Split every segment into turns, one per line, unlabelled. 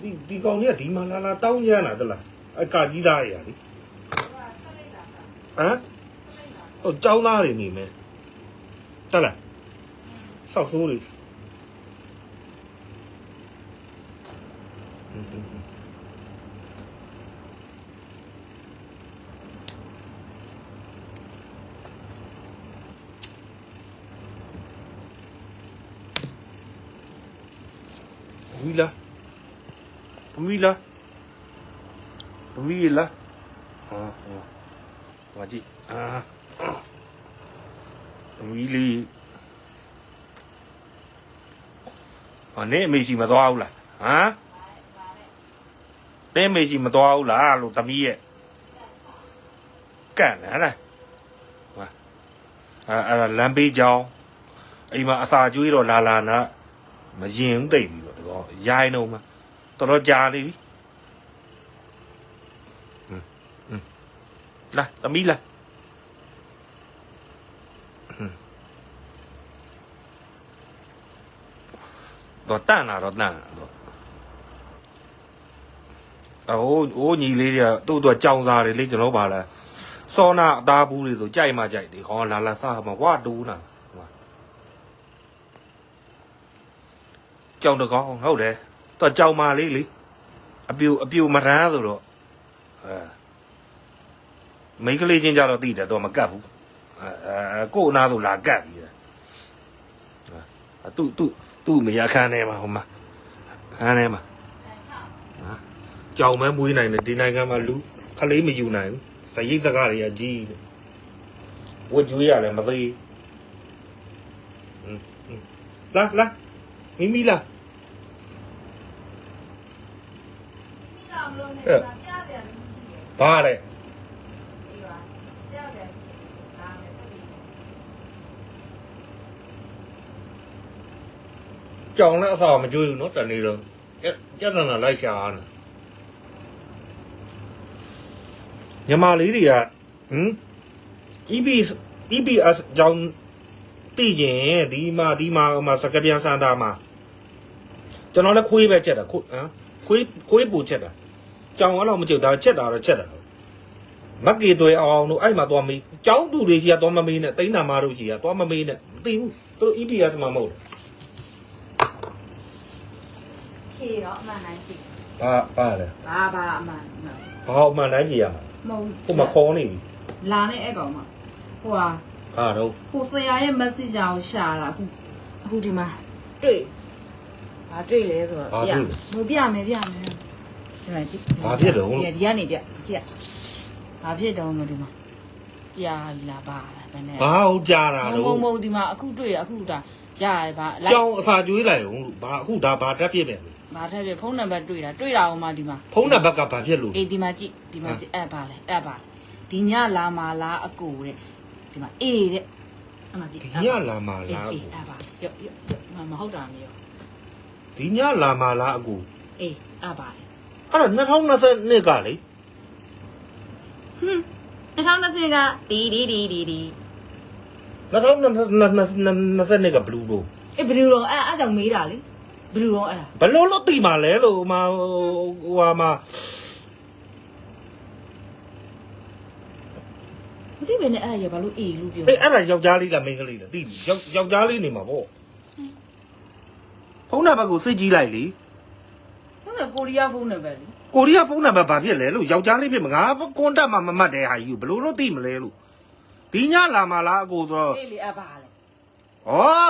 ဒီဒီကောင်ကြီးကဒီမှာလာလာတောင်းကြတာတလားအကာကြီးသားတွေရလေဟမ်ဟိုចောင်းသားတွေနေမယ်တက်လားဆောက်ဆိုးတွေဟွန်း ဟွန်းဟွန်းဝီလာဝီလာဝီလာဟာဟာဝါကြီးအာဝီလီဟာနေအမေရှိမသွားဘူးလားဟမ်နေအမေရှိမသွားဘူးလားလို့တမီးရဲ့ကန့်လားဟလားဟာအဲ့အဲ့ဒါလမ်းပေးကြောင်းအိမ်မှာအစာကျွေးတော့လာလာနာမရင်ဘူးတိတ်ပြီးတော့ဒီကောင်ရိုင်းတော့မှ တော်တော်ကြာနေပြီဟွန်းဟွန်းလာတမီးလာဟွန်းတော့တန်လာတော့တန်လာတော့အဟိုးဟိုးညီလေးတွေကသူ့တော့ကြောင်စားတယ်လေကျွန်တော်ပါလားစောနာအသားဘူးတွေဆိုကြိုက်မှကြိုက်တယ်ခေါင်းကလာလာစားမှာဝါတူးနာဟိုမှာကြောင်တကောင်းဟုတ်တယ် တော့ကြောင်မာလေးလေအပြူအပြူမရမ်းဆိုတော့အဲမိန်းကလေးချင်းကြတော့သိတယ်တော့မကတ်ဘူးအဲအဲကို့အနာဆိုလာကတ်ပြီးတယ်အဲသူ့သူ့သူ့မရခန်းထဲမှာဟိုမှာခန်းထဲမှာကြောင်မဲမွေးနိုင်တယ်ဒီနိုင်ငံမှာလူခလေးမယူနိုင်ဘူးစရိတ်စကားတွေကကြီးတယ်ဝတ်ကျွေးရတယ်မသေးဟွန်းဟွန်းလာလာမိမိလာ ဘာလဲကြောင်လည်းအစာမကျွေးဘူးနော်တနေ့တော့ကြက်ကြက်တနာလိုက်ရှာနေညီမလေးတွေကဟမ် EB EBS ကြောင်တည်ရင်ဒီမှာဒီမှာဟိုမှာစကပြန်စန်တာမှာကျွန်တော်လည်းခွေးပဲချက်တာခွေးဟမ်ခွေးခွေးပူချက်တာ ကြောင်အဲ့တော့မချက်တာချက်တာတော့ချက်တာမက်ကေတွေအောင်တို့အဲ့မှာသွားမေးကြောင်းတူတွေရှိရသွားမမေးနဲ့တိန်းနာမတို့ရှိရသွားမမေးနဲ့မသိဘူးသူတို့ EBS မှာမဟုတ်ဘူး
ဖြေတော့အမှန်တိုင်းဖြေ
ဘာဘာလဲ
ဘာဘာအမှန်မှန်
ဘာအမှန်တိုင်းကြည့်ရမှာ
မဟုတ်
ဟိုမှာခေါ်နေပြီ
လာနဲ့အဲ့ကောင်မဟိုဟာ
ဟာတော့
ကိုဆရာရဲ့ message ကိုရှာတာအခုအခုဒီမှာတွေ့ဘာတွေ့လဲဆိုတော့ပြမပြမယ်ပြမယ် ဒီမှာကြည့်ဒီကနေပြကြည့်ဘာဖြစ်တော့မဒီမှာကြာပြီလားဘာဘယ်နဲ့
ဘာဟုတ်ကြတာ
မ
တော့
ဟုတ်မဟုတ်ဒီမှာအခုတွေ့ရအခုဒါရရဘာလိုက်
ကြောင်အစာကျွေးလိုက်အောင်လို့ဘာအခုဒါဘာတက်ပြစ်မယ်လဲ
ဘာထက်ပြဖုန်းနံပါတ်တွေ့တာတွေ့တာအောင်မဒီမှာ
ဖုန်းနံပါတ်ကဘာဖြစ်လို့လဲ
အေးဒီမှာကြည့်ဒီမှာကြည့်အဲ့ပါလေအဲ့ပါလေဒီညလာမလားအကိုတဲ့ဒီမှာအေးတဲ့အမှကြည့်
ဒီညလာမ
အေး
လား
အေးအဲ့ပါရော့ရော့ရော့မမဟုတ်တာမရော
ဒီညလာမလားအကူ
အေးအဲ့ပါလေ
အဲ့တော့2020နှစ်ကလေ
ဟွန်း2020ကဒီဒီဒီဒီဒီ
2020နှစ်ကဘလူးလို့
အေးဘယ်လိုတော့အဲ့အဲ့ကြောင့်မေးတာလေဘယ်လိုတော့အဲ့ဒါ
ဘလို့လို့တိမာလဲလို့ဟိုမှာဟိုဟာမှာ
မသိဘဲနဲ့အဲ့ဒါရဘာလို့အေးလို့ပြော
အေးအဲ့ဒါယောက်ျားလေးလားမိန်းကလေးလားတိပြီယောက်ယောက်ျားလေးနေမှာပေါ့ဖုန်းနံပါတ်ကိုစိတ်ကြီးလိုက်လေ
ဟုတ်တယ်ကိုရီးယားဖုန်းနံပါတ်လေ
ကိုရီးယားဖုန်းနံပါတ်ဘာဖြစ်လဲလို့ယောက်ျားလေးဖြစ်မှာငါကွန်တက်မှမမှတ်တဲ့ဟာကြီးကိုဘလို့လို့တိမလဲလို့ဒီညလာမလားအကူဆိုတော့
အေးလေအဲ့ပါလေ
ဟော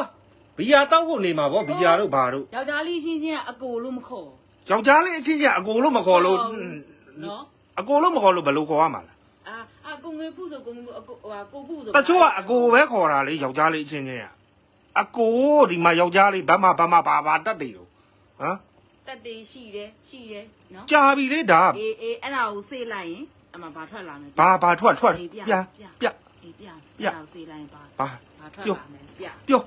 ဘီယာတောက်ဖို့နေမှာပေါ့ဘီယာတို့ဘာတို့
ယောက်ျားလေးချင်းချင်းကအကိုလို့မခေါ်
ယောက်ျားလေးအချင်းချင်းအကိုလို့မခေါ်လို့
နော်
အကိုလို့မခေါ်လို့ဘယ်လိုခေါ်ရမှာလဲ
အာအကိုငွေဖုဆိုကိုငွေအကိုဟိုကိုဖုဆို
တချို့ကအကိုပဲခေါ်တာလေယောက်ျားလေးအချင်းချင်းကအကိုဒီမှာယောက်ျားလေးဘတ်မဘတ်မဘာဘာတက်တယ်လို့ဟမ်
တက်တေးရှိတယ်ရှိတယ်နော်
ကြာပြီလေဒါ
အေးအေးအဲ့ဒါကိုစေးလိုက်ရင်အမှဘာထွက်လာမလဲ
ဘာဘာထွက်ထွက်
အေး
ပြ
ပြ
ပြ
အေးပြ
ပြ
အဲ့ဒါကိုစေးလိုက်ရင်ဘာ
ဘာ
ဘာထွက်
ပြော
လာမလဲပြ
ပြော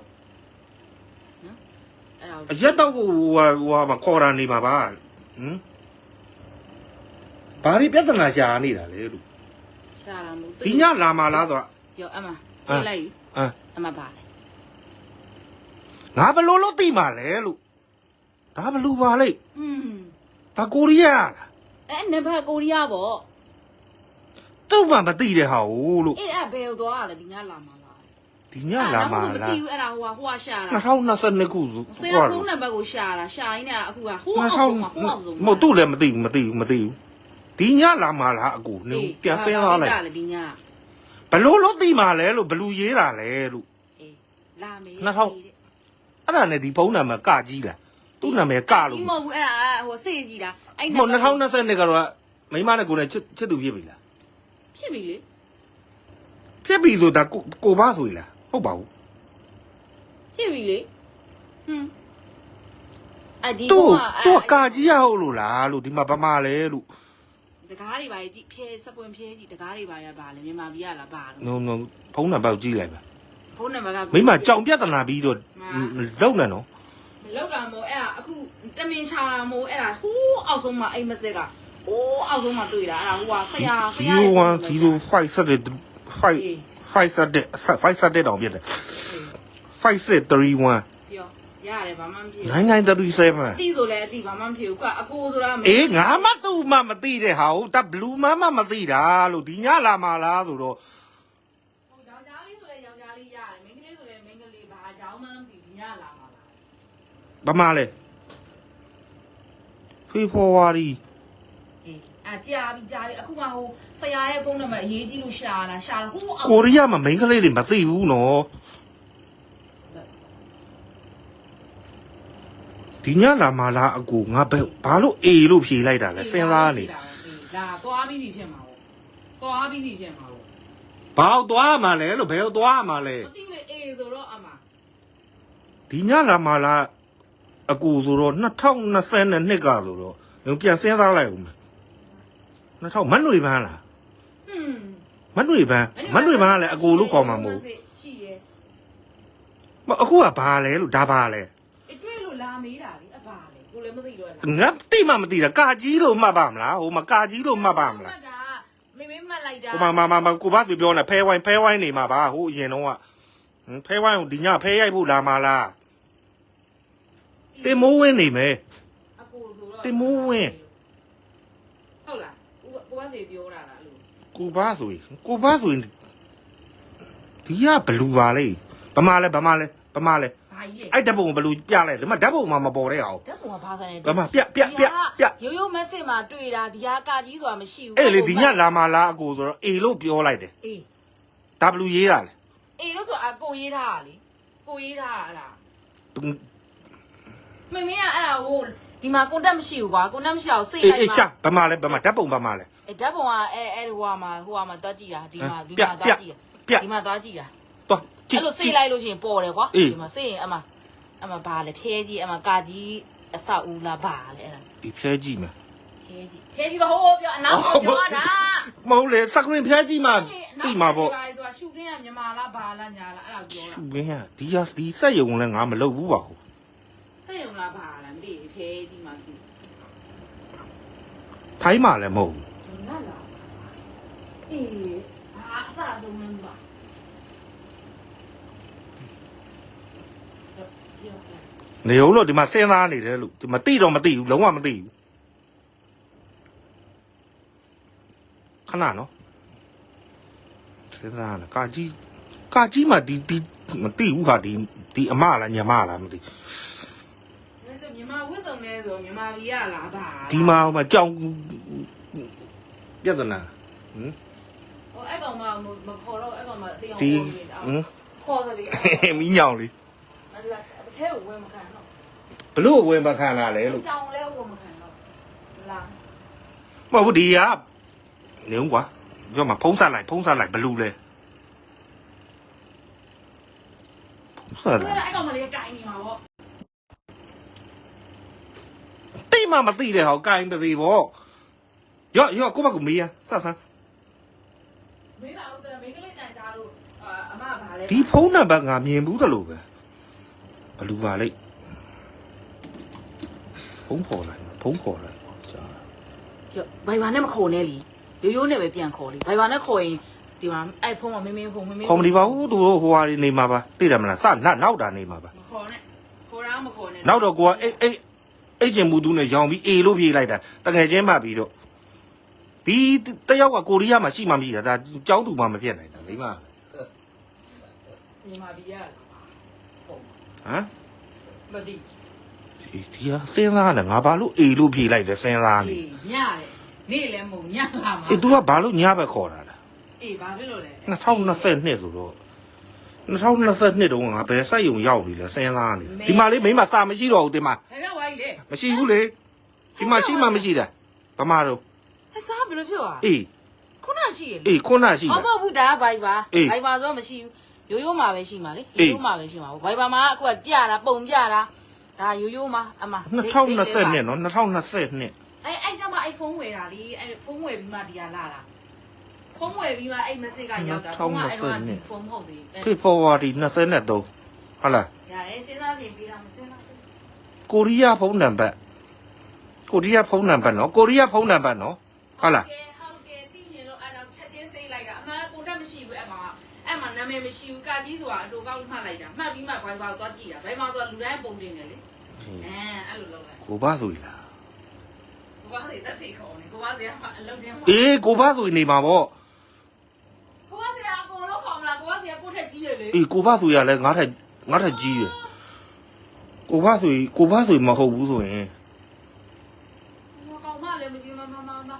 အဲ့ဒါကို
အရက်တော့ကိုဟိုဟာဟိုဟာမခေါ်တာနေမှာပါဟမ်ဘာဒီပြဿနာရှာနေတာလေလို့
ရှာလာမှု
ဒီညလာမလားဆိုတော့
ရောအမှစေးလိုက်
အမ်
အမှဘာလဲ
ငါဘယ်လို့လို့တိမှာလဲလို့ ဒါဘယ်လူပါလေ
อืม
ဒါကိုရီးယားလား
အဲနံပါတ်ကိုရီးယားပေါ့
သူ့မှမသိတဲ့ဟာကိုလို့
အဲ့အဲ့ဘယ်ကိုသွားရလဲဒီညလာမှာလား
ဒီညလာမှာ
မ
လား
သိဘူးအဲ့ဒါဟိုကဟိုကရှာတာ
2022ခုဆို
ဆယ်ဖုန်းနံပါတ်ကိုရှာတာရှာရင်းနဲ့အခုကဟိုအောင်ဆုံးမှာဟိုအောင်ဆုံး
မဟုတ်သူ့လည်းမသိဘူးမသိဘူးမသိဘူးဒီညလာမှာလားအကူနေပြန်စင်းသွားလိုက်
လေဒီည
ဘလို့လို့သိမှာလဲလို့ဘလူရေးတာလဲလို့
အေးလာမေး
အဲ့ဒါနဲ့ဒီဖုန်းနံပါတ်ကကြီးလား သူ့နာမည်ကလို့
ဒီမဟုတ်ဘူးအဲ့ဒါဟိုစေ့ကြီးတာအဲ့
မဟုတ်2022ကတော့မိမနဲ့ကိုယ်နဲ့ချစ်ချစ်သူဖြစ်ပြီလား
ဖြစ်ပြီလေ
ဖြစ်ပြီဆိုတာကိုကိုပါဆိုရလားဟုတ်ပါဘူး
ဖြစ်ပြီလေဟွန်းအဲ့ဒီ
သူ့
က
သူ့ကကြီးရဟုတ်လို့လားလို့ဒီမှာဗမာလဲလို့
တကားတွေပါကြည့်ဖဲစကွင်ဖဲကြည့်တကားတွေပါရပါလေမြန်မာပြည်ကလားပါတော့
နုံနုံဖုန်းနံပါတ်ကြီးလိုက်ပါ
ဖုန်းနံပါတ်က
မိမကြောင်ပြဿနာပြီးတော့လုံနေနော်
မ လောက်တာမို့အဲ့ဒါအခုတမင်ချာမို့အဲ့ဒါဟိုးအောက်ဆုံးမှာအိမ်မစက်ကဟိုးအောက်ဆုံးမှာတွေ့တာအဲ့ဒါဟိုကဖယားဖယား
0105ဆက်တဲ့5 5ဆက်တဲ့5ဆက်တဲ့တောင်ပြတယ်5731
ပြောရတယ်ဘာမှမဖြစ်
9937
တိဆိုလဲအတိဘာမှမဖြစ်ဘူးကအကိုဆိုတာ
အေးငါမသူ့မမသိတဲ့ဟာဟုတ်ဒါဘလူးမမမသိတာလို့ဒီညလာမှာလားဆိုတော့
ဟိုယောက်ျားလေးဆိုလဲယောက်ျားလေးရတယ်မိန်းကလေးဆိုလဲမိန်းကလေးဘာအကြောင်းမှမသိဘူးညလာမှာလား
ဗမာလဲဖေဖော်ဝါရီ
အေးအကြာပြီကြာပြီအခုမှဟိုဖယားရဲ့ဖုန်းနံပါတ်အရေးကြီးလို့ရှာလာရှာလာဟိုးအောက်
ကိုရီးယားမှာမိန်းကလေးတွေမသိဘူးနော်ဒီညလာမှာလားအကူငါဘယ်ဘာလို့အေလို့ဖြေလိုက်တာလဲစဉ်းစားနေ
လာသွားပြီးပြီဖြစ်မှာပေါ့သွားပြီးပြီဖြစ်မှာပေါ့
ဘာလို့သွားမှာလဲလို့ဘယ်လိုသွားမှာလဲ
မသိလေအေးဆိုတော့အမ
ဒီညလာမှာလား အကူဆိုတော့2020နဲ့နှစ်ကဆိုတော့ငါပြန်စဉ်းစားလိုက်ဦးမယ်2000မနှွေပန်းလား
ဟွန်း
မနှွေပန်းမနှွေပန်းကလည်းအကူလို့ခေါ်မှာမဟုတ်
ရှိရဲ့
ဘူးအခုကဘာလဲလို့ဒါဘာလဲ
အတွေ့လို့လာမေးတာလေအပါလေကိုလည်းမသိတော့လား
ငါတိမှမသိတာကာကြီးလို့မှတ်ပါမလားဟိုမကာကြီးလို့မှတ်ပါမလား
တာမေမေမှတ်လိုက်တာ
ဟိုမှာမမမကိုဘဆိုပြောနေဖဲဝိုင်းဖဲဝိုင်းနေမှာပါဟိုအရင်တော့ကဟမ်ဖဲဝိုင်းကိုဒီညဖဲရိုက်ဖို့လာမှာလား တင်မိုးဝင်းနေမယ်
အကိုဆိုတော့
တင်မိုးဝင်း
ဟုတ်လားကိုကိုဘာသေးပြောတာလားအဲ့လို
ကိုဘဆိုရင်ကိုဘဆိုရင်ဒီကဘလူပါလေဗမာလဲဗမာလဲဗမာလဲ
ဘာကြီးလဲ
အဲ့ဓာတ်ပုံကိုဘလူပြလိုက်ဒီမှာဓာတ်ပုံမှာမပေါ်တဲ့အောင်
ဓာတ်ပုံကဘာသာနေ
ဗမာပြပြပြပြ
ရိုးရိုးမက်ဆေ့မှာတွေ့တာဒီဟာကာကြီးဆိုတာမရှိဘူး
အဲ့လေဒီညလာမှာလားအကိုဆိုတော့အေလို့ပြောလိုက်တယ်
အေး
W ရေးတာလေ
အေးလို့ဆိုအကိုရေးထားတာလေကိုရေးထားတာ အဲ့ဒါမမေကအဲ့ဒါဟိုဒီမှာကွန်တက်မရှိဘူးကွာကွန်တက်မရှိအောင်စိတ်
အေး
လိုက်
အေး
ပါ
ရှာဗမာလဲဗမာဓာတ်ပုံဗမာလဲ
အဲဓာတ်ပုံကအဲအဲဟိုဟာမှာဟိုဟာမှာတွားကြည့်တာဒီမှာဒီ
ပြ
မှာတွားကြည့်
ပြ
ဒီမှာတွားကြည့်တာ
တော့ကြည့်
အဲ့လိုစိတ်လိုက်လို့ရှိရင်ပေါ်တယ်ကွာ
အေး
ဒီမှာစိတ်ရင်အမအမဘာလဲဖျဲကြီးအမကာကြီးအဆောက်ဦးလားဘာလဲအဲ့ဒါ
ဒီဖျဲကြည့်မယ်
ဖျဲကြီးဖျဲကြီးဆိုဟိုးပြောအနောက်ကိုပြောတာ
မဟုတ်လေစကရင်ဖျဲကြည့်မှတိမှာပေါ့
ဘာဆိုတာရှုခင်းရမြန်မာလားဘာလားညာလားအဲ့ဒါပြောတာ
ရှုမင်းဟာဒီဟာဒီစက်ယုံလဲငါမလုပ်ဘူးပါဘူး
စိတ်ရုံလားဘာလားမသိဘူးဖျဲကြီးမှသူ
ထိုင်းမှလည်းမဟုတ်ဘူး
နားလားအေးအာအသာဆုံးမင်းပါပြောတယ်
နေအောင်လို့ဒီမှာစဉ်းစားနေတယ်လို့ဒီမသိတော့မသိဘူးလုံးဝမသိဘူးခဏနော်စဉ်းစားနေကာကြီးကာကြီးမှဒီဒီမသိဘူးဟာဒီဒီအမလားညီမလားမသိ
ဒါဆို မြန်မာဝတ်စုံလဲဆိုမြန်မာပြည်ကလားဘာ
ဒီမှာဟိုမှာကြောင်ပြဿနာဟမ်
ဟိုအဲ့ကောင်မမခေါ်တော့အဲ့ကောင်မတေးအောင်
ဒီ
ခေါ်နေတာခေါ်တယ်
ဟမ်မီးညောင်လေး
အဲ့ဒါအထဲကိုဝင်မခံတော့
ဘလို့ဝင်မခံလာလဲလို့
ကြောင်လဲဝင်မခံတော့လာ
မဟုတ်ဘူးဒီကနေဦးကွာပြောမှာဖုံးဆက်လိုက်ဖုံးဆက်လိုက်ဘလူလဲဖုံးဆက်
သူ
လို
က
က်
အဲ့ကောင်မလေးကင်နေမှာပေါ့
တိ မမသိတဲ့ဟောကိုင်းတသေးပေါ့ရော့ရော့ကိုမကူမေးရဆက်ဆန်း
မင်းကဟုတ်တယ်မင်းကလေးတိုင်ထားလို့အမဘာလဲ
ဒီဖုန်းနံပါတ်ငါမြင်ဘူးတလို့ပဲဘလူပါလိမ့်ဖုန်းခေါ်လိုက်ဖုန်းခေါ်လိုက်ကြာ
ပြောဘိုင်ဘာနဲ့မခေါ်နဲ့လीရိုးရိုးနဲ့ပဲပြန်ခေါ်လीဘိုင်ဘာနဲ့ခေါ်ရင်ဒီမှာအဲ့ဖုန်းကမင်းမင်းဖုန်းမင်းမင်း
ခေါ်မလီပါဘူးသူတို့ဟိုဟာနေနေမှာပါသိတယ်မလားစနောက်နောက်တာနေမှာပါ
မခေါ်နဲ့ခေါ်တာမခေါ်နဲ့
နောက်တော့ကိုကအေးအေး အိတ်ကျင်မူသူနဲ့ရောင်ပြီးအေလို့ပြေးလိုက်တာတကယ်ချင်းမှပြီးတော့ဒီတယောက်ကကိုရီးယားမှာရှိမှမရှိတာဒါကြောင်းသူမှမဖြစ်နိုင်တာမိမ
မြန်မာပြည်ရလားဟုတ်
ဟမ်
မသိ
ဒီဒီဟာစဉ်းစားတယ်ငါဘာလို့အေလို့ပြေးလိုက်လဲစဉ်းစားနေ
အေးညတယ်နေ့လည်းမဟုတ်ညလာမှာ
အေး तू ကဘာလို့ညဘက်ခေါ်တာလဲ
အေးဘာဖြစ်လို့လဲ
2022ဆိုတော့ 2022တုန်းကငါဘယ်စိုက်ယုံရောက်နေလဲစဉ်းစားနေဒီမှာလေးမိမစာမရှိတော့ဘူးဒီမှာ
ဘယ်ရောက်သွားပြီလဲ
မရှိဘူးလေဒီမှာရှိမှမရှိတာဗမာတော့
ဟဲ့စားဘယ်လိုဖြစ်သွား
အေး
ခုနရှိရလေ
အေးခုနရှိ
အော်
တာ
မဟုတ်ဘူးဒါကဘိုင်ပါ
အေး
ဘိုင်ပါဆိုတော့မရှိဘူးရိုးရိုးမှာပဲရှိမှာလေ
အေး
ရိုးရိုးမှာပဲရှိမှာဘိုင်ပါမှာအခုကပြတာပုံပြတာဒါရိုးရိုးမှာအမ
2020နဲ့နော်2022
အဲ့အဲ့ကြောင့်မှအဲ့ဖုန်းဝယ်တာလေအဲ့ဖုန်းဝယ်ပြီးမှဒီဟာလာတာ ဖုန်းဝယ်ပြီးမှအဲ့ message ကရောက်တာဖုန်းကအဲ့တော့ဒီဖုန်းမဟုတ်သေးဘူး
ဖေဖော်ဝါရီ23ဟုတ်လား
ရတယ်စဉ်းစားချိန်ပြီးတာမစဉ်းစားဘူး
ကိုရီးယားဖုန်းနံပါတ်ကိုရီးယားဖုန်းနံပါတ်နော်ကိုရီးယားဖုန်းနံပါတ်နော်ဟုတ်လား
ကဲဟုတ်ကဲသိရင်လို့အဲ့တော့ချက်ချင်းစိတ်လိုက်တာအမှန်ကိုတက်မရှိဘူးအဲ့ကောင်ကအဲ့မှာနာမည်မရှိဘူးကာကြီးဆိုတာအတူကောက်မှတ်လိုက်တာမှတ်ပြီးမှဘိုင်ဘာကိုသွားကြည့်တာဘိုင်ဘာဆိုတာလူတိုင်းပုံတင်တယ်လေအဲအဲ့လိုလုပ်လိုက်
ကိုဘာဆိုလား
ကိုဘာစီတက်တိခေါ်နေကိုဘာစီကအလုံးထဲမှာ
အေးကိုဘာဆိုနေမှာပေါ့
ကိုဘာစီကအကုန်လုံးခေါ်မလား ကိုဘာစီကကိုထက်ကြီးရလေ
အေးကိုဘာဆိုရလဲငါထက်ငါထက်ကြီးတယ်ကိုဘာဆိုကိုဘာဆိုမဟုတ်ဘူးဆိုရင်
ဟိုကောင်မလည်းမရှိမမမမ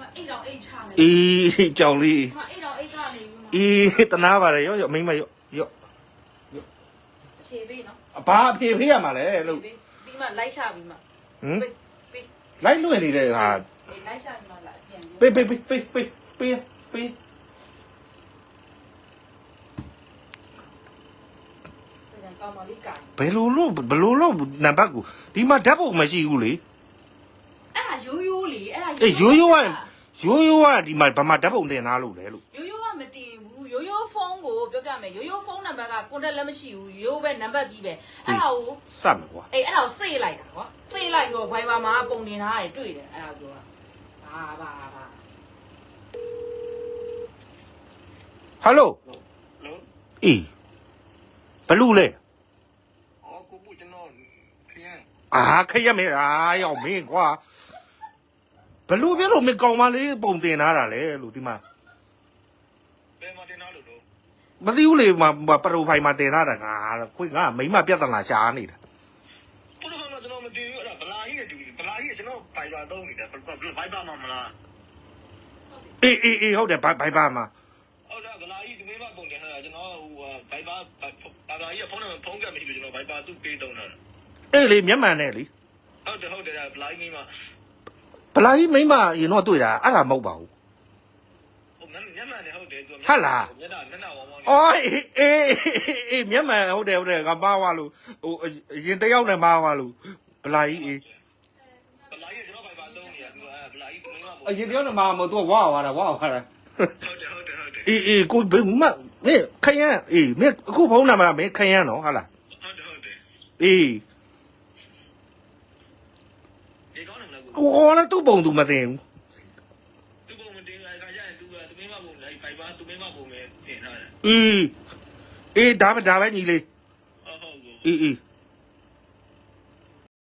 မအိတ်တော့အိတ်ချနေ
အေးကြောင်လေး
မအိတ်တော့အိတ်ချနေဘူးမ
အေးတနာပါတယ်ရောရောမိမရောရော
ဖြေပေးနော်
ဘာအဖေဖေးရမှာလဲလို့
ပြီးပြီးမှလိုက်ချပြီးမှ
ဟမ်
ပေးပေး
လိုက်လွှင့်နေတဲ့ဟာ
အေးလိုက်ချပြီးမှလိုက်ပြန်
ပေးပေးပေးပေးပေးပေး ပေး
ပြန်ကောင်းပါလိကင်
ဘယ်လိုလို့ဘယ်လိုလို့နံပါတ်ကိုဒီမှာဓာတ်ပုံမရှိဘူးလေ
အဲ့ဒါရိုးရိုးလေအဲ့ဒါ
အေးရိုးရိုးကရိုးရိုးကဒီမှာဘာမှဓာတ်ပုံတင်သားလို့လဲလို့
ရိုးရိုးကမတင်ဘူးရိုးရိုးဖုန်းကိုပြောပြမယ်ရိုးရိုးဖုန်းနံပါတ်ကကွန်တက်လည်းမရှိဘူးရိုးပဲနံပါတ်ကြီးပဲအဲ့ဒါကို
စတ်မယ်ကွာ
အေးအဲ့ဒါကိုစိတ်လိုက်တာကွာစိတ်လိုက်တော့ဘိုင်ဘာမှာပုံတင်ထားတယ်တွေ့တယ်အဲ့ဒါကိုပြောတာဘာဘာဘာ
ဟယ်လို
လို့
အေးဘလူလဲ
အော် ကိုပူကျွန်တော်ခရင်
အာခရက်မဲအာရောက်မင်းကွာဘလူပြလို့မကောင်မလေးပုံတင်ထားတာလေလို့ဒီမှာ
ဘယ်မှာတင်ထားလို့တော့
မသိဘူးလေမပရိုဖိုင်မှာတင်ထားတာငါခွေငါမိမပြဿနာရှာနေတာ
ဘုရားကကျွန်တော်မတင်ဘူးအဲ့ဒါဗလာကြီးနဲ့တူဗလာကြီးကကျွန်တော်ဘိုင်ဘာသုံးနေတယ်ဘိုင်ဘာမှမလား
အေးအေးအေးဟုတ်တယ်ဘိုင်ဘိုင်ပါမှာ
ဟုတ်တယ်ဗလာကြီးသူမင်းမပုံတင်ထားတာကျွန်တော်ဟိုဘိုင်ဘာဘာဘာကြီးကဖုန်းနဲ့ဖုန်းကမရှိလို့ကျွန်တော်ဘိုင်ဘာသူ့ပေးသုံးတာ
အေးလေမျက်မှန်နဲ့လေ
ဟုတ်တယ်ဟုတ်တယ်ဗလာကြီးမင်းမ
ဗလာကြီးမိမရင်တော့တွေ့တာအဲ့ဒါမဟုတ်ပါဘူး
ဟိုမျက်မှန်နဲ့ဟုတ်တယ်သူ
ဟုတ်လား
မျက်နှာမျက်နှာဝေါင်းဝေါင်း
အော်အေးအေးအေးမျက်မှန်ဟုတ်တယ်ဟုတ်တယ်ငါမှားသွားလို့ဟိုအရင်တယောက်နဲ့မှားသွားလို့ဗလာကြီးအေး
ဗလာကြီးကကျွန်တော်ဘိုင်ဘာသုံးနေတာသူကဗလာကြီးသူမင်းမပုံ
အရင်တယောက်နဲ့မှားမသူကဝါသွားတာဝါသွားတာ
ဟုတ်တယ်ဟုတ်တယ်ဟုတ်တယ်
အေးအေးကိုဘယ်မမင်းခရမ်းအေးမင်းအခုဖုန်းနံပါတ်မင်းခရမ်းနော်ဟုတ်လား
ဟုတ်တယ်ဟုတ်တယ်
အေး
ဒီကောင်းတယ်မလားကို
ကိုအော်လည်းသူ့ပုံသူမသိဘူး
သူပုံမတင်လိုက်ခါကျရင်သူကသူမင်းမပုံလိုက်ဘိုင်ဘာသူမင်းမပုံပဲတင်ထားတယ်
အေးအေးဒါပဲဒါပဲညီလေး
ဟုတ်ဟုတ်ကို
အေးအေး